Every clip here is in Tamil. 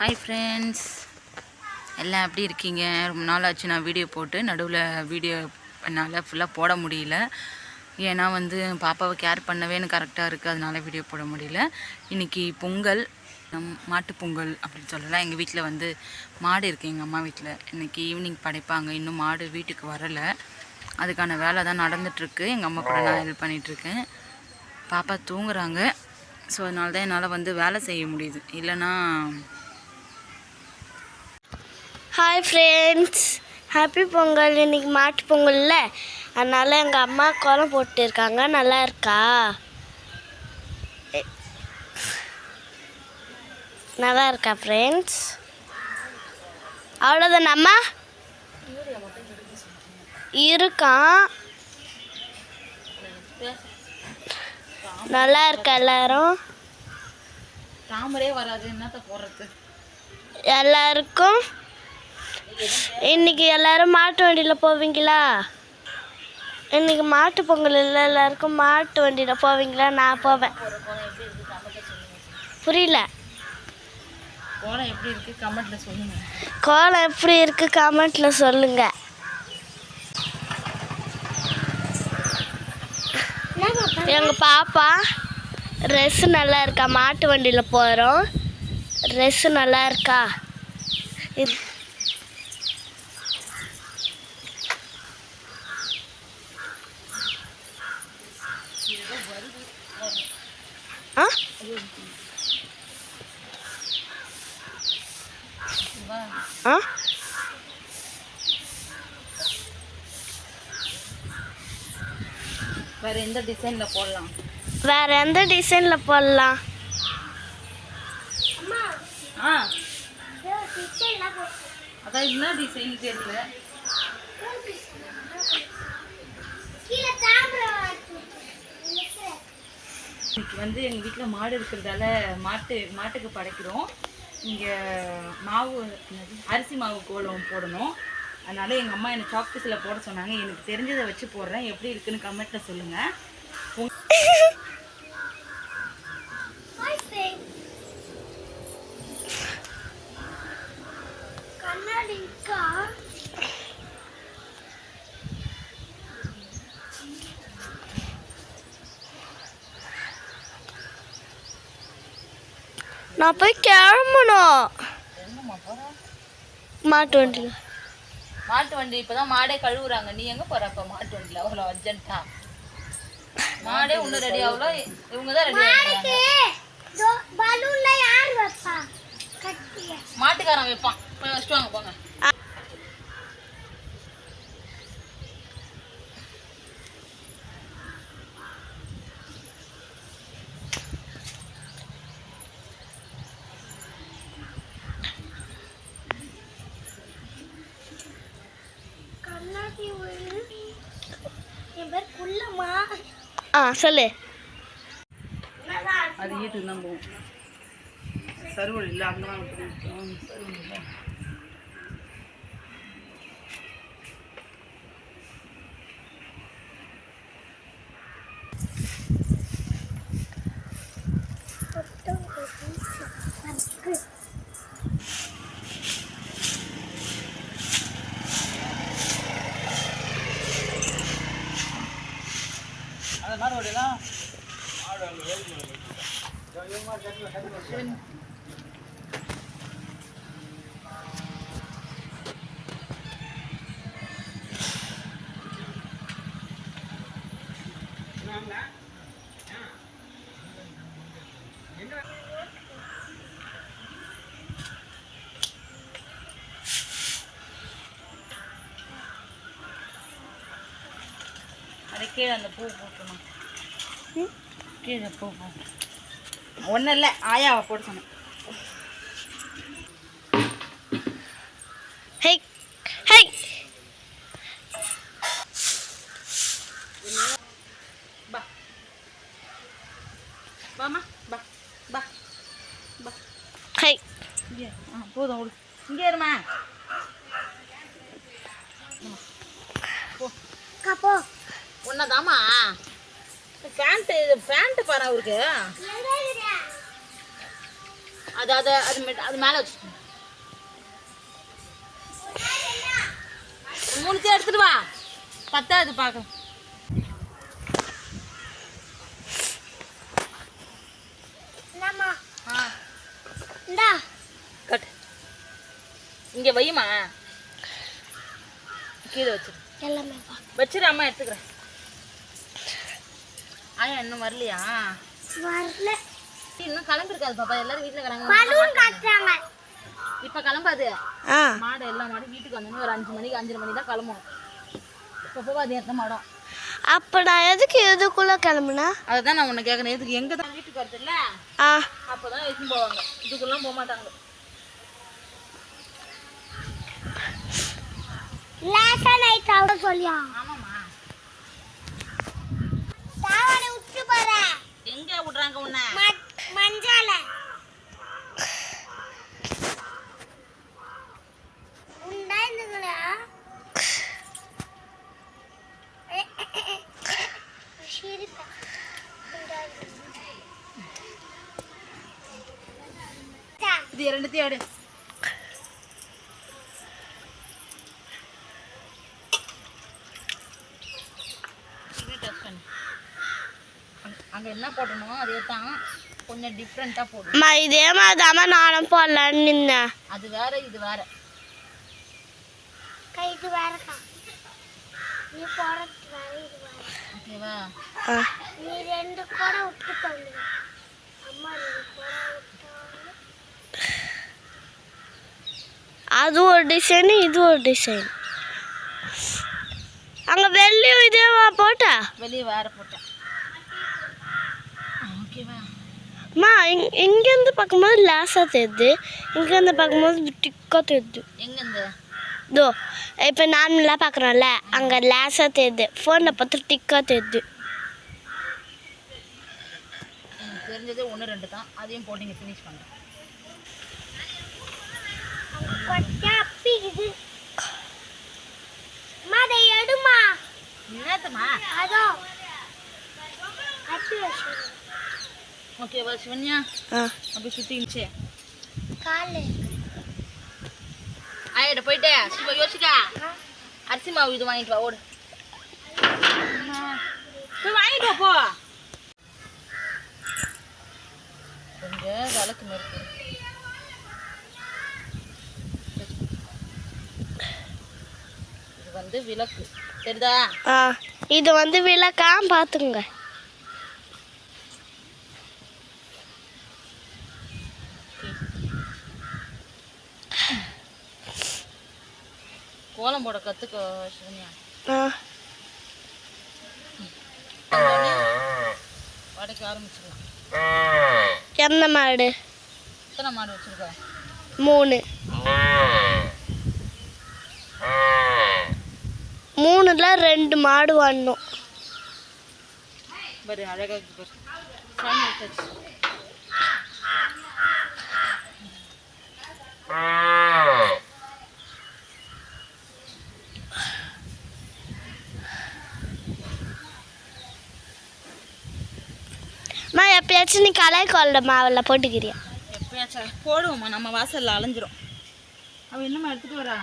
ஹாய் ஃப்ரெண்ட்ஸ் எல்லாம் எப்படி இருக்கீங்க? ரொம்ப நாள் ஆச்சு நான் வீடியோ போட்டு. நடுவில் வீடியோ என்னால் ஃபுல்லாக போட முடியல. ஏன்னா வந்து பாப்பாவை கேர் பண்ணவே எனக்கு கரெக்டாக இருக்குது அதனால வீடியோ போட முடியல. இன்றைக்கி பொங்கல் நம் மாட்டு பொங்கல் அப்படின்னு சொல்லலாம். எங்கள் வீட்டில் வந்து மாடு இருக்குது எங்கள் அம்மா வீட்டில் இன்றைக்கி ஈவினிங் படைப்பாங்க. இன்னும் மாடு வீட்டுக்கு வரலை. அதுக்கான வேலை தான் நடந்துகிட்ருக்கு எங்கள் அம்மா கூட நான் ஹெல்ப் பண்ணிகிட்ருக்கேன் பாப்பா தூங்குறாங்க. ஸோ அதனால தான் என்னால் வந்து வேலை செய்ய முடியுது. இல்லைன்னா ஹாய் ஃப்ரெண்ட்ஸ் ஹாப்பி பொங்கல் இன்னைக்கு மாட்டு பொங்கல்ல அதனால எங்கள் அம்மா கோலம் போட்டுருக்காங்க. நல்லா இருக்கா? நல்லா இருக்கா ஃப்ரெண்ட்ஸ் அவ்வளோதான் அம்மா? இருக்கான் நல்லா இருக்கா எல்லாரும்? தாமரே வராது. என்னத்த போடுறது? எல்லாருக்கும்? இன்னைக்கு எல்லாரும் மாட்டு வண்டியில் போவீங்களா? இன்னைக்கு மாட்டு பொங்கல் இல்லை எல்லாருக்கும் மாட்டு வண்டியில் போவீங்களா? நான் போவேன். புரியல? கோலம் எப்படி கோலம் இருக்கு? கமெண்ட்ல சொல்லுங்க. எங்க பாப்பா ட்ரெஸ் நல்லா இருக்கா? மாட்டு வண்டியில் போகிறோம் ட்ரெஸ் நல்லா இருக்கா? ஆ? ஆ? வேறு எந்த டிசைனில் போடலாம்? வேற எந்த டிசைனில் போடலாம்? ஆ. அதான் என்ன டிசைன் தெரியல இன்னைக்கு வந்து எங்கள் வீட்டில் மாடு இருக்கிறதால மாட்டு மாட்டுக்கு படைக்கிறோம். இங்கே மாவு என்னது? அரிசி மாவு கோலம் போடணும். அதனால் எங்கள் அம்மா எனக்கு சாக்பீஸில் போட சொன்னாங்க. எனக்கு தெரிஞ்சதை வச்சு போடுறேன். எப்படி இருக்குன்னு கமெண்ட்டில் சொல்லுங்கள் நான் போய் கிளம்பணும். மாட்டு வண்டியில். மாட்டு வண்டி இப்பதான் மாடே கழுவுறாங்க. நீ எங்க போற அப்ப? மாட்டு வண்டியில. அவ்வளோ அர்ஜென்ட்டா மாடே ஒன்றும் ரெடி ஆகல. இவங்க தான் ரெடி ஆகிறாங்க மாட்டுக்காரன் வைப்பான். போய் வச்சுட்டு வாங்க போங்க. ஆ சொல்லு. அது ஈட்டு தான் சருவல் இல்லை அங்கே தான் சருவல் இல்லை அது மாதிரி ஓடலாம் அது கீழே அந்த பூ போட்டணும் கீழே பூ பூ ஒன்றும் இல்லை ஆயாவை போட சொன்னேன். Hi hi. பா. வாமா பா பா பா. ஹை. இங்கே ஆ போதும் விடு. இங்கே இருமா. கப்போ ஒன்னதாமா பேண்ட்டு பேண்ட்டு பாரு அவருக்கு அது அது அது அது மேலே வச்சு மூணுத்தையும் எடுத்துட்டு வா. பத்தாது பார்க்கலாம் கட். இங்கே வையுமா? கீழே வச்சிரு. எல்லாமே வச்சிரு அம்மா எடுத்துக்கிறேன். ஆயா இன்னும் வரலையா? வரல. இன்னும் கிளம்பிருக்காது பாப்பா. எல்லாரும் வீட்டில் கிளம்பி பலூன் காட்டுறாங்க. இப்போ கிளம்பாது. ஆ. மாடு எல்லா மாடும் வீட்டுக்கு வந்தோடனே ஒரு அஞ்சு மணிக்கு அஞ்சரை மணி தான் கிளம்பணும். இப்போ போகாது எத்தனை மாடம் அப்போ நான் எதுக்கு இதுக்குள்ளே கிளம்புனா? அதுதான் நான் உன்னை கேட்குறேன் எதுக்கு எங்கே தான் வீட்டுக்கு வருது இல்லை? ஆ. அப்போ தான் போவாங்க. இதுக்குள்ளலாம் போக மாட்டாங்க. லேசா நைட் ஆக சொல்லியா? ஆமாம்மா. தாவணை விட்டு போறேன். எங்கே விட்றாங்க உன்னை? இரண்டுத்தையும் எடு அங்கே என்ன போட்டணும் அதே தான் கொஞ்சம் டிஃப்ரெண்ட்டாக போடணும். அம்மா இதே மாதிரி தாம்மா நானும் போடலான்னு நின்னேன். அது வேற இது வேற. இது வேறக்கா நீ போடுறது வேற இது வேற. ஓகேவா? நீ ரெண்டு கூட விட்டு தள்ளுங்க அம்மா ரெண்டு கூட அது ஒரு டிசைன் இது ஒரு டிசைன் அங்கே வெள்ளியும் இதேவா போட்டா. வெளியே வேற ஓகேவா அம்மா இங் இங்கேருந்து பார்க்கும்போது லேசாக தெரியுது. இங்கேருந்து பார்க்கும்போது டிக்காக தெரியுது. எங்கேருந்து? இதோ இப்போ நார்மலாக பார்க்குறோம்ல அங்கே லேசாக தெரியுது. ஃபோனில் பார்த்து டிக்காக தெரியுது. தெரிஞ்சதே ஒன்று ரெண்டு தான். அதையும் போட்டு இங்கே ஃபினிஷ் பண்ணுறேன் ஓகேவா சிவன்யா. அப்படி சுற்றிச்சு காலு. ஆயிட போயிட்டு சிவா யோசிக்கா. அரிசி மாவு இது வாங்கிட்டு வா ஓடு. போய் வாங்கிட்டு வா போ. கொஞ்சம் விளக்கு நெருக்கு வந்து விளக்கு. தெரியுதா ஆ இது வந்து விளக்காம பார்த்துங்க கோலம் போட கற்றுக்கோ சிவன்யா ஆ. வடைக்க ஆரம்பிச்சிடலாம். எந்த மாடு? எத்தனை மாடு வச்சுருக்க? மூணு. மூணுல ரெண்டு மாடு எடுத்தாச்சு அம்மா எப்பயாச்சும் நீ கலாய் கொள்ள மாவில் போட்டுக்கிறியா? எப்பயாச்சும். போடுவோம்மா நம்ம வாசல்ல அலைஞ்சிரும். அவ என்னம்மா எடுத்துட்டு வரா?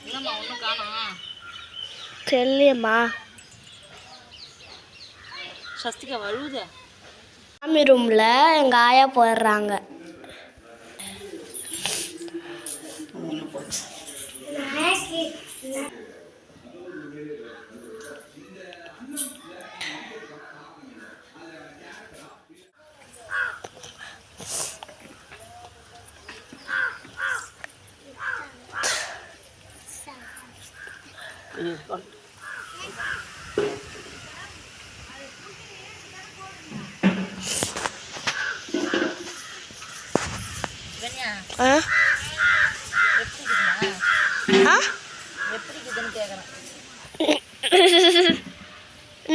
என்னம்மா ஒன்றும் காணோம் தெரியலையம்மா. சஸ்திகா வழுவுதே. சாமி ரூமில் எங்கள் ஆயா போடுறாங்க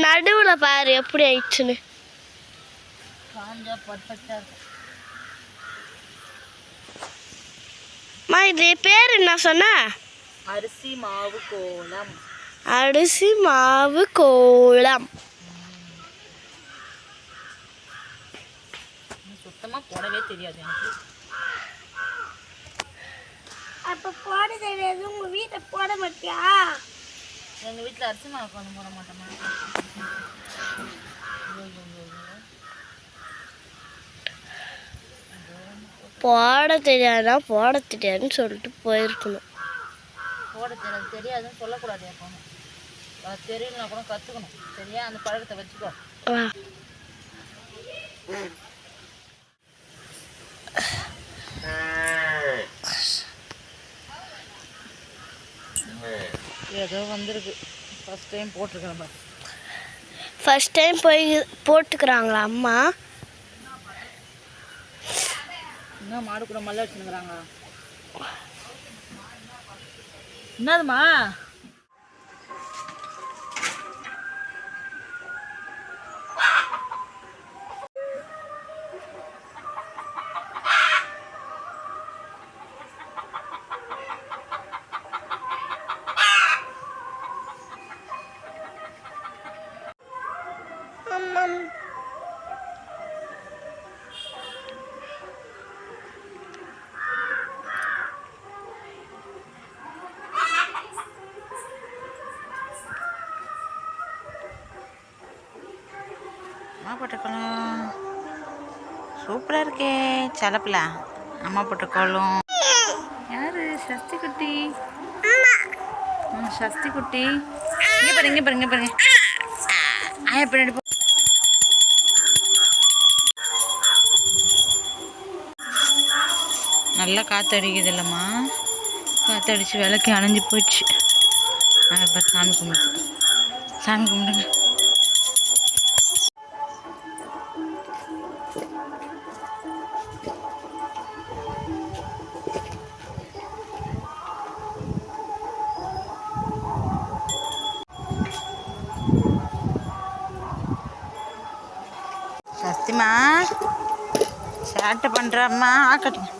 நடுவில் பாரு எப்படி ஆயிடுச்சுன்னு. இருக்கும் இது பேர் என்ன சொன்ன? அரிசி மாவு கோலம். அரிசி மாவு கோலம். சுத்தமாக போடவே தெரியாது எனக்கு. அப்போ போட தெரியாது உங்கள் வீட்டில் போட மாட்டியா? எங்கள் வீட்டில் அரிசி மாவு கோலம் போட மாட்டோமா? போட தெரியாதா? போட தெரியாதுன்னு சொல்லிட்டு போயிருக்கணும். போட தெரியாது. தெரியாதுன்னு சொல்லக்கூடாது எப்போ அது தெரியலனா கூட கற்றுக்கணும் சரியா? அந்த பழக்கத்தை வச்சுக்கோ. ஏதோ வந்திருக்கு. ஃபஸ்ட் டைம் போட்டிருக்கிறேன் பாரு. ஃபர்ஸ்ட் டைம் போய் போட்டுக்கிறாங்களா அம்மா? என்ன மாடு கூட மல்ல வச்சுருக்குறாங்க என்னதுமா அம்மா சூப்பராக இருக்கே. சலப்பில். அம்மா போட்ட கோலம் யாரு சஸ்தி குட்டி சஸ்தி குட்டி இங்கே பாருங்க இங்கே பாருங்க பாருங்க ஆயா பின்னாடி போ. நல்லா காற்றடிக்குது இல்லைம்மா காற்றடிச்சு விளக்கி அணைஞ்சு போச்சு. ஆயா சாமி கும்பிட்டு சாமி கும்பிடுங்க. ஆக்கட்டுமா சேட்டை பண்ணுறம்மா ஆக்கட்டுங்க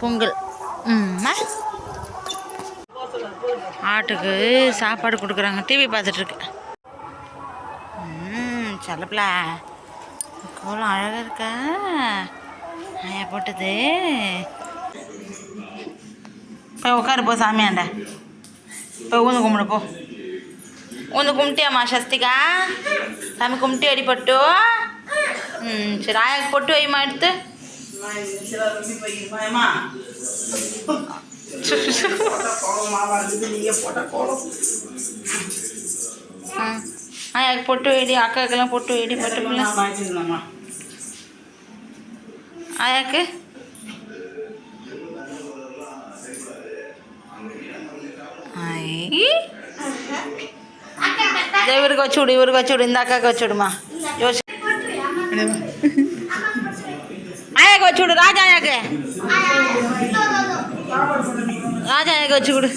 பொங்கல். ம்மா. ஆட்டுக்கு சாப்பாடு கொடுக்குறாங்க. டிவி பார்த்துட்ருக்கு ம் செல்லப்பில. கோலம் அழகாக இருக்கா? ஆயா போட்டது. போய் உட்காரு போ சாமியாண்ட போய் ஊந்து கும்பிடு போ. ஊந்து கும்பிட்டியாம்மா சஸ்திகா? சாமி கும்பிட்டு அடிப்பட்டு ம் சரி ஆயாக்கு பொட்டு வைமா எடுத்து. ஆயாக்கு பொட்டு வைடி அக்காக்கெல்லாம் பொட்டு வைடி பட்டு ஆயாக்கு. ஐ இதோ இவருக்கு வச்சு விடு இவருக்கு வச்சு விடு இந்த அக்காவுக்கு வச்சு விடுமா யோசி ஆயாக்கு வச்சு விடு ராஜா ஆயாக்கு ராஜா ஆயாக்கு வச்சு விடு